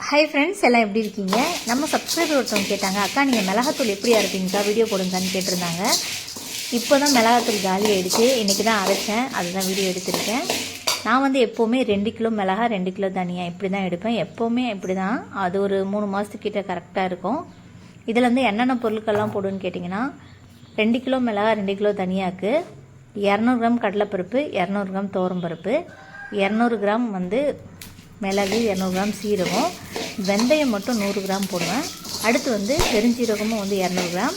Hi friends எல்லாம் எப்படி இருக்கீங்க? நம்ம சப்ஸ்கிரைபர் ஒருத்தவங்க கேட்டாங்க அக்கா நீங்கள் மிளகாத்தூள் எப்படி இருப்பீங்கக்கா வீடியோ போடுங்கன்னு கேட்டிருந்தாங்க. இப்போ தான் மிளகாத்தூள் காலி இன்றைக்கி தான் அரைச்சேன். அதுதான் வீடியோ எடுத்திருக்கேன். நான் வந்து எப்போவுமே ரெண்டு கிலோ மிளகா ரெண்டு கிலோ தனியாக இப்படி தான் எடுப்பேன். எப்போவுமே இப்படி தான் அது ஒரு மூணு மாதத்துக்கிட்ட கரெக்டாக இருக்கும். இதில் வந்து என்னென்ன பொருட்கள்லாம் போடுன்னு கேட்டிங்கன்னா ரெண்டு கிலோ மிளகா ரெண்டு கிலோ தனியாக்கு இரநூறு கிராம் கடலைப்பருப்பு இரநூறு கிராம் பருப்பு இரநூறு கிராம் வந்து மிளகு இரநூறு கிராம் சீரகம் வெந்தயம் மட்டும் நூறு கிராம் போடுவேன். அடுத்து வந்து பெருஞ்சீரகமும் வந்து இரநூறு கிராம்.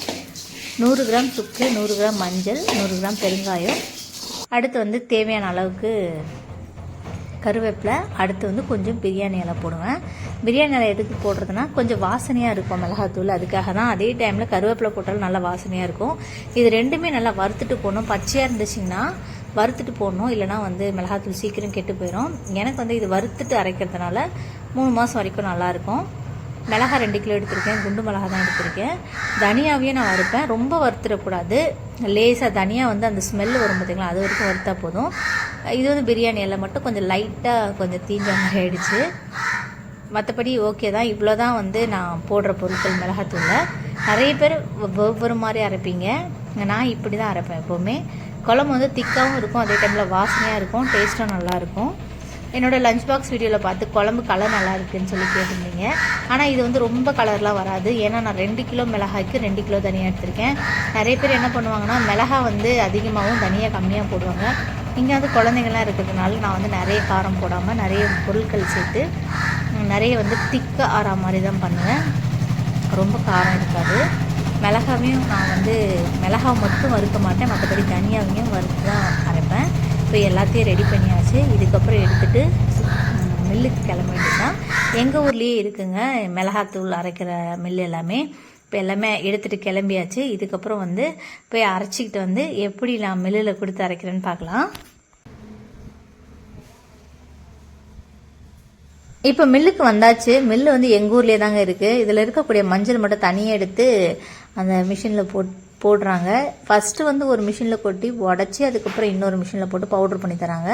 நூறு கிராம் சுக்கு நூறு கிராம் மஞ்சள் நூறு கிராம் பெருங்காயம். அடுத்து வந்து தேவையான அளவுக்கு கருவேப்பிலை. அடுத்து வந்து கொஞ்சம் பிரியாணி இலை போடுவேன். பிரியாணி இலை எதுக்கு போடுறதுனா கொஞ்சம் வாசனையாக இருக்கும் மிளகாத்தூள். அதுக்காக தான் அதே டைமில் கருவேப்பிலை போட்டாலும் நல்லா வாசனையாக இருக்கும். இது ரெண்டுமே நல்லா வறுத்துட்டு போகணும். பச்சையாக இருந்துச்சுன்னா வறுத்துட்டு போடணும். இல்லைனா வந்து மிளகாத்தூள் சீக்கிரம் கெட்டு போயிடும் எனக்கு வந்து இது வறுத்துட்டு அரைக்கிறதுனால மூணு மாதம் வரைக்கும் நல்லாயிருக்கும் மிளகா ரெண்டு கிலோ எடுத்திருக்கேன். குண்டு மிளகா தான் எடுத்திருக்கேன். தனியாவையும் நான் வறுப்பேன். ரொம்ப வறுத்துடக்கூடாது. லேசாக தனியாக வந்து அந்த ஸ்மெல் வரும் பார்த்தீங்களா அது வரைக்கும் வறுத்தா போதும். இது வந்து பிரியாணி எல்லாம் மட்டும் கொஞ்சம் லைட்டாக கொஞ்சம் தீஞ்ச மாதிரி ஆகிடுச்சு மற்றபடி ஓகே தான். இவ்வளோ தான் வந்து நான் போடுற பொருட்கள் மிளகாத்தூளில். நிறைய பேர் ஒவ்வொரு மாதிரி அரைப்பீங்க. நான் இப்படி தான் அரைப்பேன் எப்போவுமே. குழம்பு வந்து திக்காகவும் இருக்கும் அதே டைமில் வாசனையாக இருக்கும் டேஸ்ட்டும் நல்லாயிருக்கும் என்னோடய லஞ்ச் பாக்ஸ் வீடியோவில் பார்த்து குழம்பு கலர் நல்லா இருக்குன்னு சொல்லி கேட்டிருந்தீங்க. ஆனால் இது வந்து ரொம்ப கலர்லாம் வராது. ஏன்னா நான் ரெண்டு கிலோ மிளகாய்க்கு ரெண்டு கிலோ தனியாக எடுத்திருக்கேன். நிறைய பேர் என்ன பண்ணுவாங்கன்னா மிளகா வந்து அதிகமாகவும் தனியாக கம்மியாக போடுவாங்க. இங்கே வந்து குழந்தைங்கள்லாம் இருக்கிறதுனால நான் வந்து நிறைய காரம் போடாமல் நிறைய பொருட்கள் சேர்த்து நிறைய வந்து திக்க ஆறா மாதிரி தான் பண்ணுவேன். ரொம்ப காரம் இருக்காது. மிளகாவையும் நான் வந்து மிளகா மட்டும் வறுக்க மாட்டேன். மற்றபடி தனியாவையும் வறுத்து தான் அரைப்பேன். இப்போ எல்லாத்தையும் ரெடி பண்ணியாச்சு. இதுக்கப்புறம் எடுத்துகிட்டு மில்லுக்கு கிளம்ப வேண்டியதுதான். எங்கள் ஊர்லேயே இருக்குங்க மிளகாத்தூள் அரைக்கிற மில்லு எல்லாமே. இப்போ எல்லாமே எடுத்துகிட்டு கிளம்பியாச்சு. இதுக்கப்புறம் வந்து போய் அரைச்சிக்கிட்டு வந்து எப்படி நான் மில்லில் கொடுத்து அரைக்கிறேன்னு பார்க்கலாம். இப்போ மில்லுக்கு வந்தாச்சு. மில்லு வந்து எங்கள் ஊர்லேயே தாங்க இருக்குது இதில் இருக்கக்கூடிய மஞ்சள் மட்டும் தனியாக எடுத்து அந்த மிஷினில் போட் போடுறாங்க. ஃபஸ்ட்டு வந்து ஒரு மிஷினில் கொட்டி உடச்சி அதுக்கப்புறம் இன்னொரு மிஷினில் போட்டு பவுட்ரு பண்ணி தராங்க.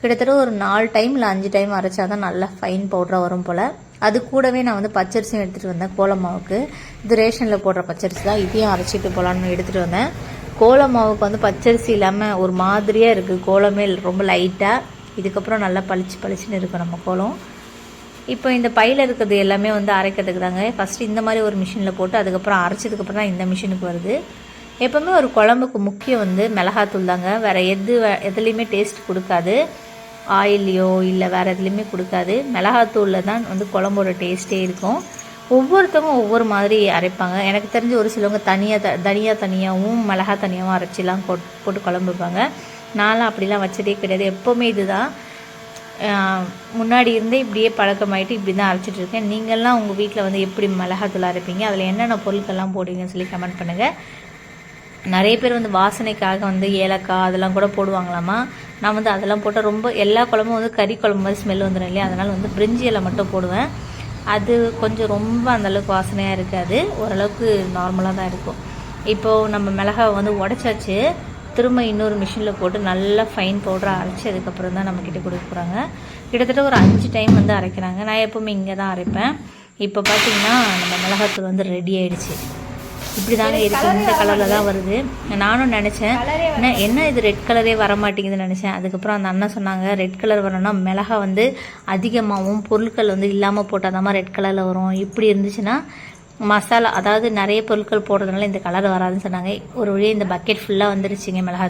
கிட்டத்தட்ட ஒரு நாலு டைம் இல்லை அஞ்சு டைம் அரைச்சா தான் நல்லா ஃபைன் பவுடராக வரும் போல். அது கூடவே நான் வந்து பச்சரிசியும் எடுத்துகிட்டு வந்தேன் கோலம் மாவுக்கு இது ரேஷனில் போடுற பச்சரிசி தான். இதையும் அரைச்சிட்டு போகலான்னு எடுத்துகிட்டு வந்தேன். கோலம் மாவுக்கு வந்து பச்சரிசி இல்லாமல் ஒரு மாதிரியாக இருக்குது கோலமே ரொம்ப லைட்டாக இதுக்கப்புறம் நல்லா பளிச்சு பளிச்சுன்னு இருக்கும் நம்ம கோலம். இப்போ இந்த பையில் இருக்கிறது எல்லாமே வந்து அரைக்கிறதுக்கு தாங்க. ஃபஸ்ட்டு இந்த மாதிரி ஒரு மிஷினில் போட்டு அதுக்கப்புறம் அரைச்சதுக்கப்புறம் தான் இந்த மிஷினுக்கு வருது. எப்போவுமே ஒரு குழம்புக்கு முக்கியம் வந்து மிளகாத்தூள் தாங்க. வேறு எது எதுலேயுமே டேஸ்ட் கொடுக்காது. ஆயில்லையோ இல்லை வேறு எதுலேயுமே கொடுக்காது. மிளகாத்தூளில் தான் வந்து குழம்போட டேஸ்ட்டே இருக்கும். ஒவ்வொருத்தவங்க ஒவ்வொரு மாதிரி அரைப்பாங்க. எனக்கு தெரிஞ்ச ஒரு சிலவங்க தனியாக த தனியாக தனியாகவும் மிளகா தனியாகவும் அரைச்சிலாம் போட்டு குழம்பு வைப்பாங்க. நான்லாம் அப்படிலாம் வச்சதே கிடையாது. எப்போவுமே இதுதான். முன்னாடி இருந்தே இப்படியே பழக்கமாயிட்டு இப்படி தான் அரைச்சிட்ருக்கேன் நீங்கள்லாம் உங்கள் வீட்டில் வந்து எப்படி மிளகாத்தூள் அரைப்பீங்க? அதில் என்னென்ன பொருட்கள்லாம் போடுவீங்கன்னு சொல்லி கமெண்ட் பண்ணுங்கள் நிறைய பேர் வந்து வாசனைக்காக வந்து ஏலக்காய் அதெல்லாம் கூட போடுவாங்களாமா? நான் வந்து அதெல்லாம் போட்டால் ரொம்ப எல்லா குழம்பும் வந்து கறி குழம்பு மாதிரி ஸ்மெல் வந்துடும் இல்லையா? அதனால் வந்து பிரிஞ்சி இலை மட்டும் போடுவேன். அது கொஞ்சம் ரொம்ப அந்தளவுக்கு வாசனையாக இருக்காது. ஓரளவுக்கு நார்மலாக தான் இருக்கும். இப்போது நம்ம மிளகாவை வந்து உடச்சாச்சு. திரும்ப இன்னொரு மிஷினில் போட்டு நல்லா ஃபைன் பவுடராக அரைச்சி அதுக்கப்புறம் தான் நம்மக்கிட்ட கொடுக்க போகிறாங்க கிட்டத்தட்ட ஒரு அஞ்சு டைம் வந்து அரைக்கிறாங்க. நான் எப்போவுமே இங்கே தான் அரைப்பேன். இப்போ பார்த்தீங்கன்னா நம்ம மிளகாத்தூள் வந்து ரெடி ஆயிடுச்சு. இப்படி தாங்க இருக்குது இந்த கலரில் தான் வருது. நானும் நினச்சேன் என்ன என்ன இது ரெட் கலரே வர மாட்டேங்குதுன்னு நினச்சேன். அதுக்கப்புறம் அந்த அண்ணன் சொன்னாங்க ரெட் கலர் வரணும்னா மிளகா வந்து அதிகமாகவும் பொருட்கள் வந்து இல்லாமல் போட்டால் தான் ரெட் கலரில் வரும். இப்படி இருந்துச்சுன்னா மசாலா அதாவது நிறைய பொருட்கள் போடுறதுனால இந்த கலர் வராதுன்னு சொன்னாங்க. ஒரு வழியாக இந்த பக்கெட் ஃபுல்லாக வந்துருச்சுங்க மிளகா